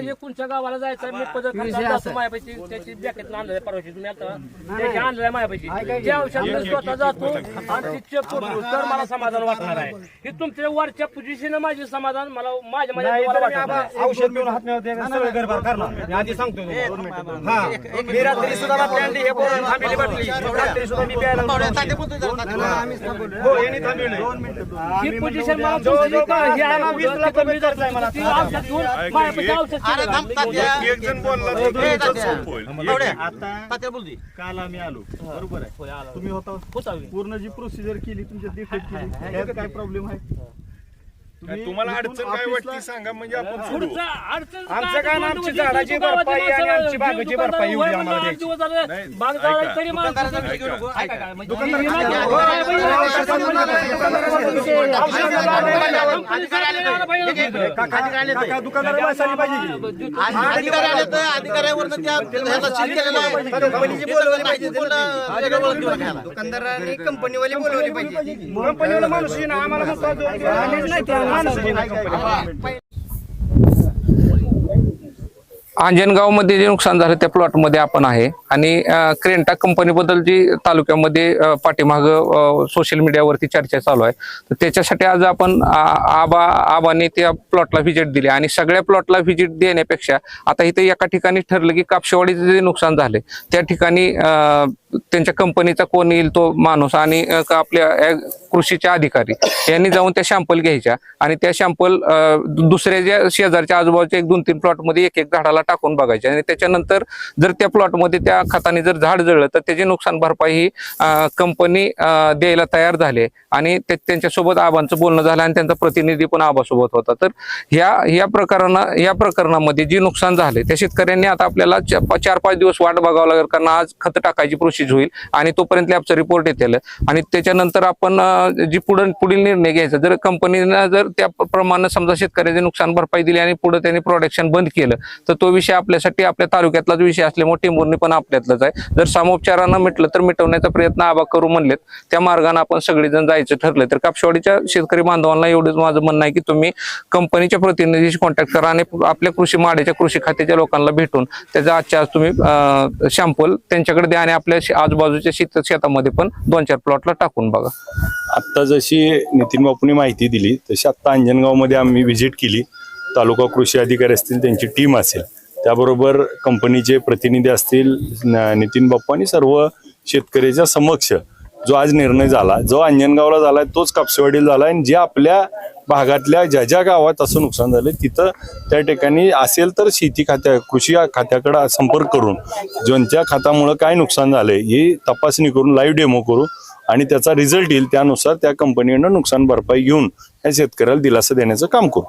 एकूणच्या गावाला जायचं? मी पदर खाली जातो माझ्यापाशी त्याची जॅकेट आणलं परवाशी. तुम्ही आता त्याची आणलं माझ्यापाशी त्या औषध स्वतः जातो आणि तर मला समाधान वाटणार आहे. हे तुमच्या वरच्या पोझिशन माझे समाधान मला माझ्या माझ्या. औषध पिऊन हात मिळवते सगळं गरबार करणार. मी आधी सांगतो तुम्हाला. हा. मी रात्री सुद्धा बाटली आणली हे पोरं थांबलेली बाटली रात्री सुद्धा मी प्यायला हो यांनी थांबवलंय. ही पोझिशन मला जवळ तुमची जवळ का- हे आहे वीस माझं, लाख ते कमी रुपये खर्च आहे मला. ती औषध घेऊन माझ्यापाशी औषध केलं. एक जण बोलला तर तुमचं सोपं होईल. एक- आता काल आम्ही आलो. बरोबर आहे. तुम्ही होता. होता मी. पूर्ण जी प्रोसिजर केली तुमच्या देखत केली त्यात काय प्रॉब्लेम आहे? तुम्ही तुम्हाला इथून अडचण काय ऑफिसला- वाटते सांगा म्हणजे आपण सोडू. पुढचं अडचण आमचं काय काय ना, आता आमची झाडाची गावात भरपाई आणि आमची बागेची दुकानदार भरपाई एवढी वय आम्हाला म्हणलं, द्यायची. दिवस झाले, नाही, बाग ऐका. झाडाची तरी माणसं- ऐका. ऐका, ऐका, म्हणजे दुकानदार- नाही- काका दुकानदार माणसं आली पाहिजे. की. अधिकारी आले तर अधिकाऱ्यावरनं त्या ह्याला सील केलेलं आहे. कंपनीची बोलवली पाहिजे. वेगळं ओळख देऊन घ्यायला. दुकानदारांनी कंपनीवाले बोलवली पाहिजे. कंपनीवाला माणूस येईन, आम्हाला म्हणतो, येईन. अंजनगावमध्ये जे नुकसान झालं त्या प्लॉटमध्ये आपण आहे. आणि क्रेंटा कंपनीबद्दल जी तालुक्यामध्ये पाठीमाग सोशल मीडियावरती चर्चा चालू आहे. तर त्याच्यासाठी आज आपण आबा आबाने त्या प्लॉटला व्हिजिट दिली. आणि सगळ्या प्लॉटला व्हिजिट देण्यापेक्षा आता इथे एका ठिकाणी ठरलं की कापशेवाडीचं जे नुकसान झाले त्या ठिकाणी त्यांच्या कंपनीचा कोण येईल तो माणूस आणि का आपल्या कृषीच्या कृषीचे अधिकारी यांनी जाऊन त्या शॅम्पल घ्यायच्या आणि त्या शॅम्पल दुसऱ्या ज्या शेजारच्या आजूबाजूच्या एक दोन तीन प्लॉटमध्ये एक एक झाडाला टाकून बघायचे आणि त्याच्यानंतर जर त्या प्लॉटमध्ये त्या खताने जर झाड जळलं तर त्याची नुकसान भरपाई ही कंपनी द्यायला तयार झाले आणि त्यांच्यासोबत आबांचं बोलणं झालं आणि त्यांचा प्रतिनिधी पण आबासोबत होता. तर ह्या या प्रकरणा या प्रकरणामध्ये जे नुकसान झाले त्या शेतकऱ्यांनी आता आपल्याला चार पाच दिवस वाट बघावं लागेल कारण आज खत टाकायची प्रोसेस होईल आणि तोपर्यंत लॅबचा रिपोर्ट येतील. आणि त्याच्यानंतर आपण जी पुढं पुढील निर्णय घ्यायचा जर कंपनीनं जर त्याप्रमाणे समजा शेतकऱ्याचे नुकसान भरपाई दिली आणि पुढे त्यांनी प्रोडक्शन बंद केलं तर तो विषय आपल्यासाठी आपल्या तालुक्यातलाच विषय असल्यामुळे टिंबुर्णी पण आपल्यातलाच आहे. जर सामोपचारानं म्हटलं तर मिटवण्याचा प्रयत्न आबा करू म्हणलेत. त्या मार्गाने आपण सगळेजण जायचं ठरलं तर कापशेवाडीच्या शेतकरी बांधवांना एवढंच माझं म्हणणं आहे की तुम्ही कंपनीच्या प्रतिनिधीशी कॉन्टॅक्ट करा आणि आपल्या कृषी माड्याच्या कृषी खात्याच्या लोकांना भेटून त्याचा आजच्या आज तुम्ही शॅम्पल त्यांच्याकडे द्या आणि आपल्या आजूबाजूच्या शेत शेतामध्ये पण दोन चार प्लॉटला टाकून बघा. आत्ता जशी नितीन बापूंनी माहिती दिली तशी आत्ता अंजनगावमध्ये आम्ही व्हिजिट केली. तालुका कृषी अधिकारी असतील त्यांची टीम असेल. त्याबरोबर कंपनीचे प्रतिनिधी असतील न- नितीन बाप्पू आणि सर्व शेतकऱ्याच्या समक्ष जो आज निर्णय झाला जो अंजनगावला झाला तोच कापसेवाडीला झाला आणि जे आपल्या भागातल्या ज्या ज्या गावात असं नुकसान झालं तिथं त्या ठिकाणी असेल तर शेती खात्या कृषी खात्याकडे संपर्क करून ज्यांच्या खात्यामुळं काय नुकसान झालंय ही तपासणी करून लाईव्ह डेमो करू आणि त्याचा रिझल्ट येईल त्यानुसार त्या कंपनीनं नुकसान भरपाई घेऊन या शेतकऱ्याला दिलासा देण्याचं काम करू.